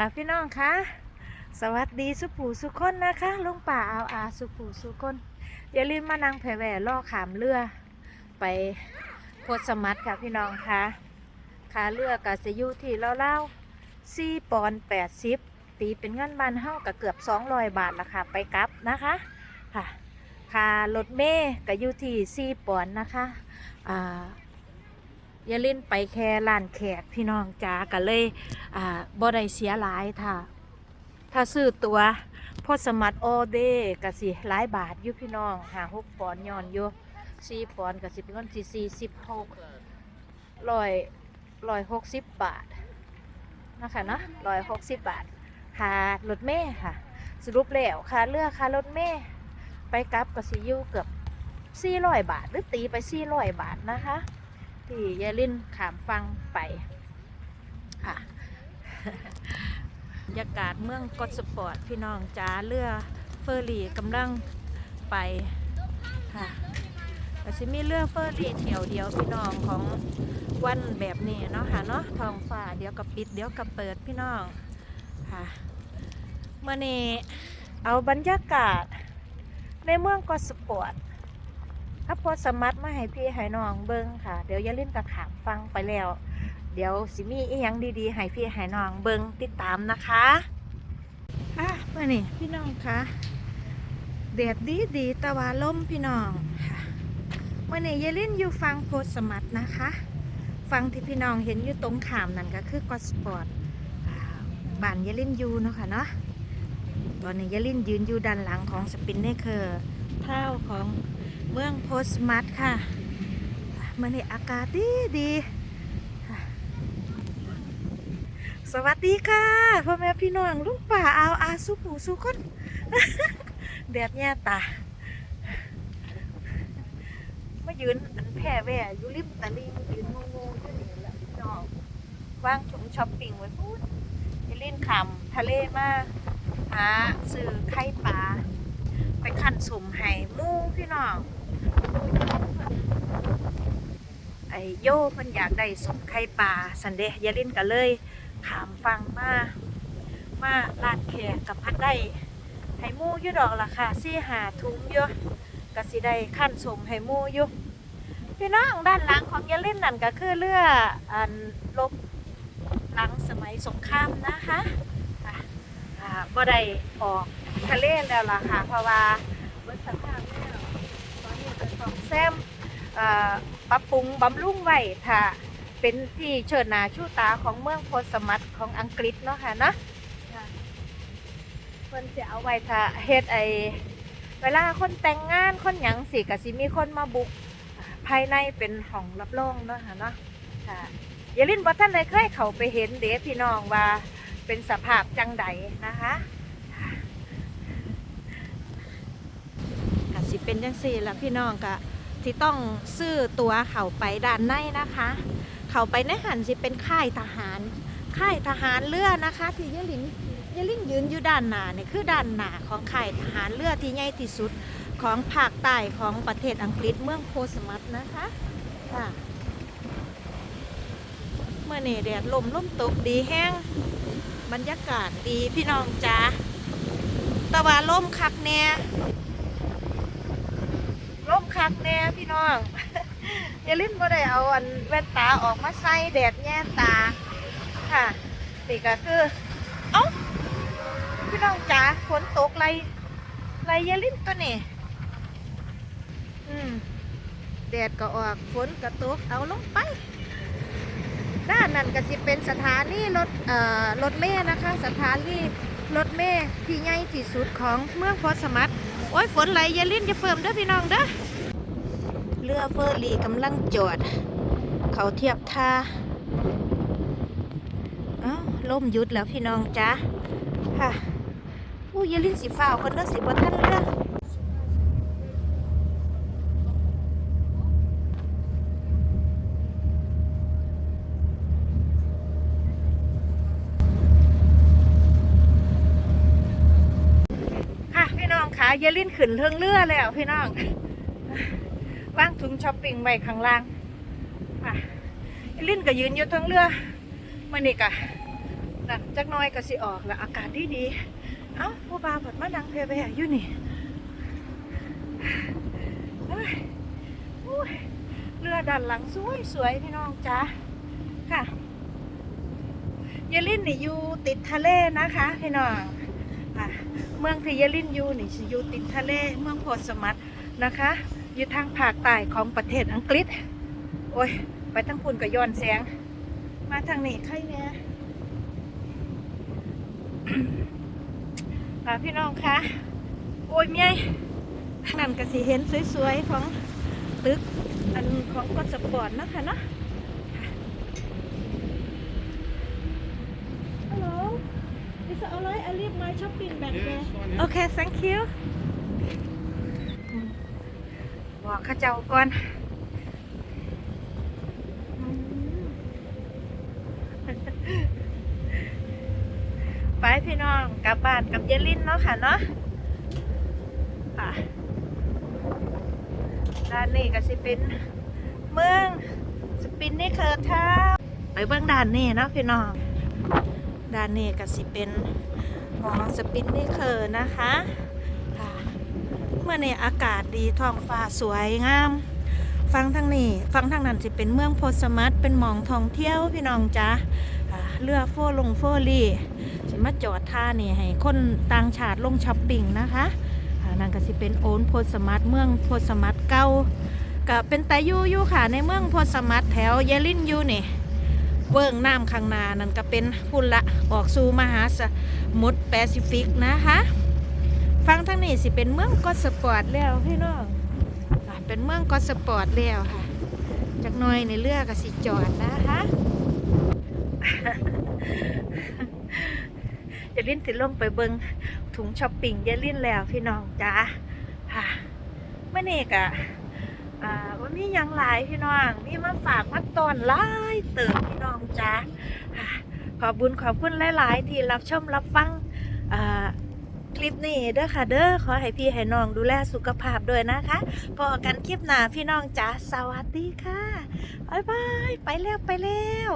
่ะพี่น้องคะสวัสดีสุผูสุคนนะคะลุงป่าเอาอาสุผูสุคนอย่าลืมมานั่งแผ่แหว่ล่อขามเรือ ไปโพสมัดค่ะพี่น้องคะขาเรือกับยู่ที่เล่าๆสี่ปอนแปดสิบตีเป็นเงินบานเฮากับเกือบสองร้อยบาทละค่ะไปกลับนะคะค่ะค่ารถเมย์ก็อยู่ที่สี่ปอนนะคะอ่า อย่าเล่นไปแค่ลานแขกพี่น้องจ้ากันเลยอ่าบ่ได้เสียหลายถ้าถ้าซื้อตัวพอสมัตโอเดกสิหลายบาทอยู่พี่น้องหาหกปอนด์ย้อนอยู่สี่ปอนด์กสิเป็นเงินสี่สี่สิบหกร้อยร้อยหกสิบบาทนะคะเนาะร้อยหกสิบบาทค่ารถเมย์ค่ะ สรุปแล้วค่าเรือกค่ารถเมย์ไปกลับก็สิอยู่เกือบสี่ร้อยบาท หรือตีไปสี่ร้อยบาทนะคะ ที่ยายลินขามฟังไปค่ะบรรยากาศเมืองกอดสปอร์ตพี่น้องจ้าเรือเฟอร์รี่กำลังไปค่ะแต่สิมีเรือเฟอร์รี่เที่ยวเดียวพี่น้องของวันแบบนี้เนาะค่ะเนาะทองฟ้าเดี๋ยวกับปิดเดี๋ยวกับเปิดพี่น้องค่ะเมื่อนี้เอาบรรยากาศในเมืองกอสปอร์ต ถ้าพอสมัตมาให้พี่ให้น้องเบิ้งค่ะ เดี๋ยวอย่าลืมกระขามฟังไปแล้ว เดี๋ยวสิมีอีหยังดีๆให้พี่ให้น้องเบิ้งติดตามนะคะอะมื่อนี่พี่น้องคะแดดดีดีตะวันล่มพี่น้องค่ะเมื่อนี่อย่าลืมอยู่ฟังโพสมัตนะคะ ฟังที่พี่น้องเห็นอยู่ตรงขามนั่นก็คือกอสปอร์ตบ้านยาลินอยูเนาะค่ะเนาะตอนนี้ยาลินยืนอยู่ด้านหลังของสปินเนเคอร์เท้าของ เมืองโพสมัตค่ะมันนี่อากาศดีดี สวัสดีค่ะพ่อแม่พี่น้องลูกป่าเอาอาสุปูสุคนแดดแย่ตามายืนอันแผ่แว่อยู่ริมตะลิงยืนงงๆอยู่นี่แหละพี่น้องว่างถุงช้อปปิ้งไว้พูดไปเล่นขำทะเลมาหาซื้อไข่ปลาไปขันสมไห้มูพี่น้อง ไอโย่เพิ่นอยากได้สมไข่ปลาสันเดะยาลินก็เลย ขามฟังมามาลาดแขกกับพัดได้ไห้มูอยู่ดอกล่ะค่ะซี่หาทุ้งอยู่ก็สิได้ขั้นสมไห้มูอยู่พี่น้องด้านหลังของยาลินนั่นก็คือเรืออันลบหลังสมัยสงครามนะคะอะบ่ได้ออกทะเลแล้วล่ะค่ะ เพราะว่าเบิดสภาพแล้วตอนนี้ก็ซ่อมแซมเอ่อ ปรับปรุงบำรุงไว้ถ้าเป็นที่เชิดหนาชูตาของเมืองโพสมัตของอังกฤษเนาะค่ะนะค่ะเพิ่นจะเอาไว้ถ้าเฮ็ดไอเวลาคนแต่งงานคนหยังสิก็สิมีคนมาบุกอ่าภายในเป็นห้องรับรองเนาะค่ะเนาะค่ะอย่าลิ้นบ่ท่านได้เคยเข้าไปเห็นเด้พี่น้องว่าเป็นสภาพจังใดนะคะค่ะก็สิเป็นจังซี่ล่ะพี่น้องก็ ที่ต้องซื้อตัวเขาไปด้านในนะคะ เขาไปในหันสิเป็นค่ายทหาร ค่ายทหารเรือนะคะ ที่ยะลินยะลินยืนอยู่ด้านหน้าเนี่ยคือด้านหน้าของค่ายทหารเรือที่ใหญ่ที่สุดของภาคใต้ของประเทศอังกฤษเมืองโพสมัตนะคะค่ะเมื่อเนี่แดดลมลมตกดีแห้งบรรยากาศดีพี่น้องจ้าตะวันลมคักแน่ ร่มคักแน่พี่น้อง อย่าลิ้นบ่ได้เอาอันแว่นตาออกมาใส่แดดแย่ตา ค่ะนี่ก็คือ เอ้าพี่น้องจ๋าฝนตกไรไรอยาลิ้นตัวนี้อืมแดดก็ออกฝนก็ตกเอาลงไปด้านนั้นก็สิเป็นสถานีรถเอ่อรถเมล์นะคะ สถานีรถเมล์ที่ใหญ่ที่สุดของเมืองพอสมัตโอ้ยฝนไหลอย่าลิ้นอย่าเฟิ่มเด้อพี่น้องเด้อ เรือเฟอร์รี่กำลังจอด เขาเทียบท่าอ้าล่มยุดแล้วพี่น้องจ้าค่ะอู้ยลิ้นสีฟ้าวกันเด้อสิบ่ทันเรือค่ะพี่น้องค่ะอย่าลิ้นขึ้นเทิงเรือแล้วพี่น้อง ว่างถุงช้อปปิ้งไว้ข้างล่างค่ะลิ้นก็ยืนอยู่เทิงเรือมื่อนี้กะนั่นจักน้อยก็สิออกแล้วอากาศดีดีเอ้าผู้บ่าวผัดมาดังเพแวอยู่นี่เฮ้ยอุ้ยเรือด้านหลังสวยสวยพี่น้องจ้าค่ะเยลินนี่อยู่ติดทะเลนะคะพี่น้องค่ะเมืองที่เยลินอยู่นี่อยู่ติดทะเล เมืองโพสมัต นะคะ อยู่ทางภาคใต้ของประเทศอังกฤษ โอ้ย ไปทั้งพุ่นก็ย้อนแสง มาทางนี้ใครเนี่ยค่ะพี่น้องคะ โอ้ยเมียนั่นก็สิเห็นสวยๆ ของตึก อันของกสปอร์ตนะคะเนาะฮัลโหล is it alright I leave my shopping bag Yeah, there it's fine, yeah. okay thank you อืม บอกข้าเจ้าก่อนไปพี่น้องกลับบ้านกับเยลินเนาะค่ะเนาะค่ะด้านนี้ก็สิเป็นเมืองสปินนี่เคอร์ทาไปเบื้องด้านนี้เนาะพี่น้องด้านนี้ก็สิเป็นหอสปินนี่เคอร์นะคะ เมื่อในอากาศดีท้องฟ้าสวยงาม ฟังทางนี้ฟังทางนั้นสิเป็นเมืองโพสมัตเป็นหมองท่องเที่ยวพี่น้องจ้าเรือโฟลงโฟลี่สิมาจอดท่านี่ให้คนต่างชาติลงช้อปปิ้งนะคะอ่านั่นก็สิเป็นโอนโพสมัตเมืองโพสมัตเก่าก็เป็นตยูอยู่ค่ะในเมืองโพสมัตแถวเยลินยูนี่เวิ้งน้ำข้างนานั่นก็เป็นพุ่นละออกสู่มหาสมุทรแปซิฟิกนะคะ ฟังทางนี้สิเป็นเมืองกอสปอร์ตแล้วพี่น้องเป็นเมืองกอสปอร์ตแล้วค่ะจากน้อยในเรือก็สิจอดนะคะเยลินสิดลงไปเบิงถุงช้อปปิ้งเยลินแล้วพี่น้องจ้าค่ะเมื่อนี้กะอ่าวันนี้ยังหลายพี่น้องมีมาฝากมาตอนหลายเติมพี่น้องจ้าขอบุญขอบคุณหลาย ๆ ที่รับชมรับฟัง ลิปนี้เด้อค่ะเด้อขอให้พี่ให้น้องดูแลสุขภาพด้วยนะคะพอกันคลิปหน้าพี่น้องจ้าสวัสดีค่ะบ๊ายบายไปแล้วไปแล้ว